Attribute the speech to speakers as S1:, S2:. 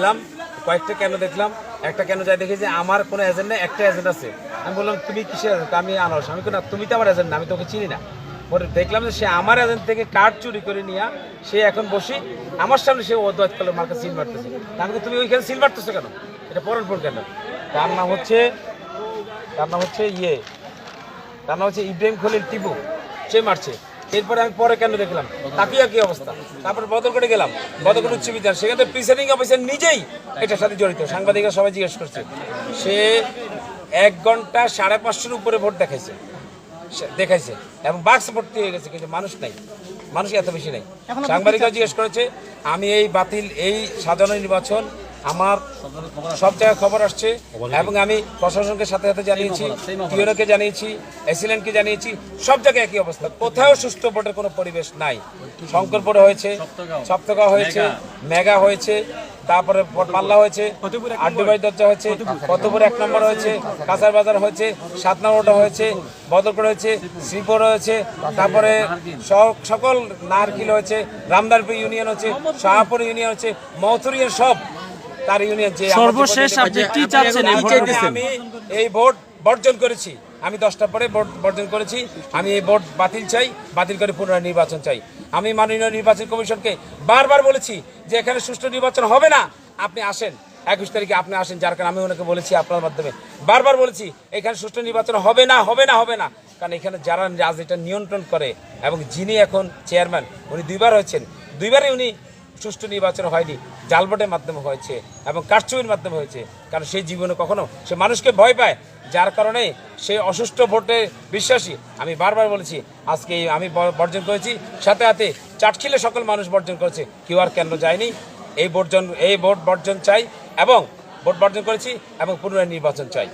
S1: গেলাম কয়েকটা কেন দেখলাম একটা কেন যাই দেখি যে আমার কোনো এজেন্ট নেই একটা এজেন্ট আছে। আমি বললাম তুমি কিসের এজেন্ট আমি আনারস। আমি কোনো তুমি তো আমার এজেন্ট না আমি তোকে চিনি না। পরে দেখলাম যে সে আমার এজেন্ট থেকে কার্ড চুরি করে নিয়ে সে এখন বসি আমার সামনে সে অদ্বৈত কালো মার্কে সিল মারতেছে। তা আমি বলি, তুমি ওইখানে সিল মারতেছো কেন? এটা পরনপুর কেন? তার নাম হচ্ছে তার নাম হচ্ছে ইয়ে তার নাম হচ্ছে ইব্রাহিম খলিল টিপু। সে মারছে। এরপরে আমি পরে কেন দেখলাম? তাকিয়া কি অবস্থা? তারপরে বদলকোটে গেলাম। বদলকোট উচ্চ বিদ্যালয় সেখানে প্রিসাইডিং অফিসার নিজেই এটার সাথে জড়িত। সাংবাদিকরা সবাই জিজ্ঞেস করছে সে এক ঘণ্টা সাড়ে পাঁচশোর উপরে ভোট দেখাইছে। দেখাইছে এবং বাক্স ভর্তি হয়ে গেছে কিন্তু মানুষ নাই। মানুষ এত বেশি নাই। সাংবাদিকরা জিজ্ঞেস করেছে আমি এই বাতিল এই সাধারণ নির্বাচন আমার সব জায়গায় খবর আসছে এবং আমি প্রশাসনকে সাথে সাথে জানিয়েছি ইউরোকে জানিয়েছি এসিলেন্টকে জানিয়েছি সব জায়গায় একই অবস্থা। কোথাও সুষ্ঠু ভোটের কোনো পরিবেশ নাই। শঙ্করপুরে হয়েছে সপ্তগাঁও। হয়েছে মেগা হয়েছে তারপরে পাল্লা হয়েছে আড্ডুবাই দরজা হয়েছে কতপুর এক নম্বর হয়েছে কাঁচার বাজার হয়েছে সাত নম্বরটা হয়েছে বদরপুর হয়েছে শ্রীপুর হয়েছে তারপরে সকল নারকিল হয়েছে রামদারপুর ইউনিয়ন হচ্ছে শাহপুর ইউনিয়ন হচ্ছে মথুরিয়ান সব তার ইউনিয়ন যে
S2: সর্বশেষ
S1: প্রতিনিধি-
S2: আপনি কি চাচ্ছেন
S1: আমি এই ভোট বর্জন করেছি। আমি দশটার পরে ভোট বর্জন করেছি। আমি এই ভোট বাতিল চাই বাতিল করে পুনরায় নির্বাচন চাই। আমি মাননীয় নির্বাচন কমিশনকে বারবার বলেছি যে এখানে সুষ্ঠু নির্বাচন হবে না। আপনি আসেন। একুশ তারিখে আপনি আসেন যার কারণে আমি ওনাকে বলেছি আপনার মাধ্যমে। বারবার বলেছি এখানে সুষ্ঠু নির্বাচন হবে না হবে না হবে না। কারণ এখানে যারা রাজনীতিটা নিয়ন্ত্রণ করে এবং যিনি এখন চেয়ারম্যান উনি দুইবার হয়েছেন। দুইবারই উনি সুষ্ঠু নির্বাচন হয়নি জাল ভোটের মাধ্যমে হয়েছে এবং কারচুপির মাধ্যমে হয়েছে। কারণ সেই জীবনে কখনো সে মানুষকে ভয় পায়, যার কারণে সে অসুষ্ঠু ভোটে বিশ্বাসী। আমি বারবার বলেছি, আজকে আমি বর্জন করেছি, সাথে সাথে চাটখিলে সকল মানুষ বর্জন করেছে, কেউ আর কেন যায়নি। এই বর্জন এই ভোট বর্জন চাই এবং ভোট বর্জন করেছি এবং পুনরায় নির্বাচন চাই।